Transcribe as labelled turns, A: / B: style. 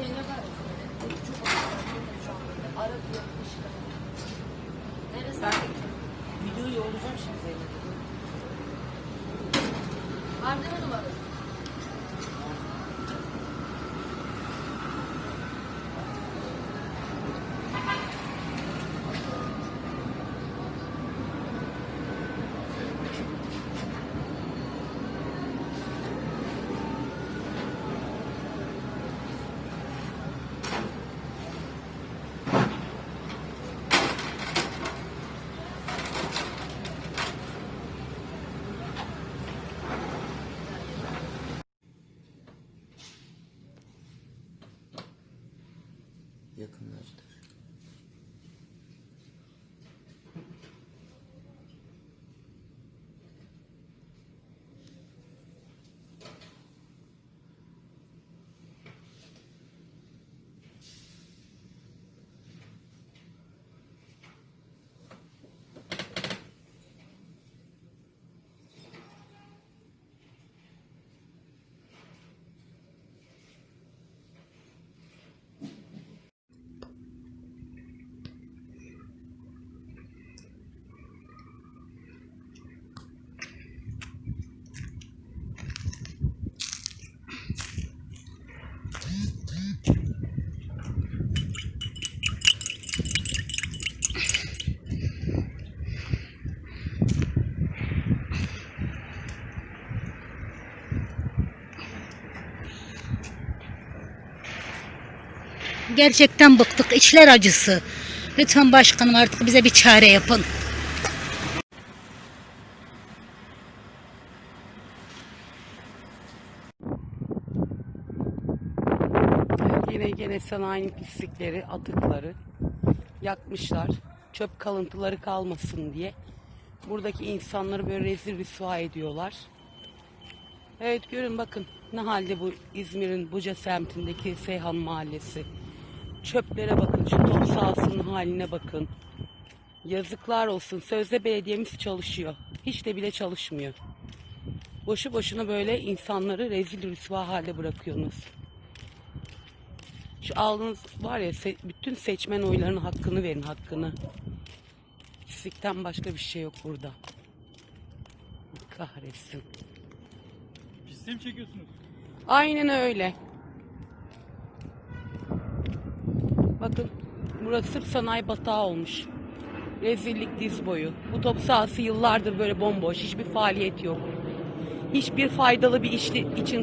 A: peynirler videoyu yollayacağım şimdi Zeynep'e. Arda numarası.
B: як назад.
C: Gerçekten bıktık. İçler acısı. Lütfen başkanım artık bize bir çare yapın.
D: Yine gene sanayinin pislikleri, atıkları yakmışlar. Çöp kalıntıları kalmasın diye. Buradaki insanları böyle rezil rüsva ediyorlar. Evet görün bakın ne halde bu İzmir'in Buca semtindeki Seyhan Mahallesi. Çöplere bakın, şu top sahasının haline bakın. Yazıklar olsun. Sözde belediyemiz çalışıyor. Hiç de bile çalışmıyor. Boşu boşuna böyle insanları rezil rüsva halde bırakıyorsunuz. Şu aldığınız var ya se- bütün seçmen oylarının hakkını verin hakkını. Pislikten başka bir şey yok burada. Kahretsin.
E: Pisliği mi çekiyorsunuz?
D: Aynen öyle. Bakın burası sanayi batağı olmuş. Rezillik diz boyu. Bu top sahası yıllardır böyle bomboş. Hiçbir faaliyet yok. Hiçbir faydalı bir iş için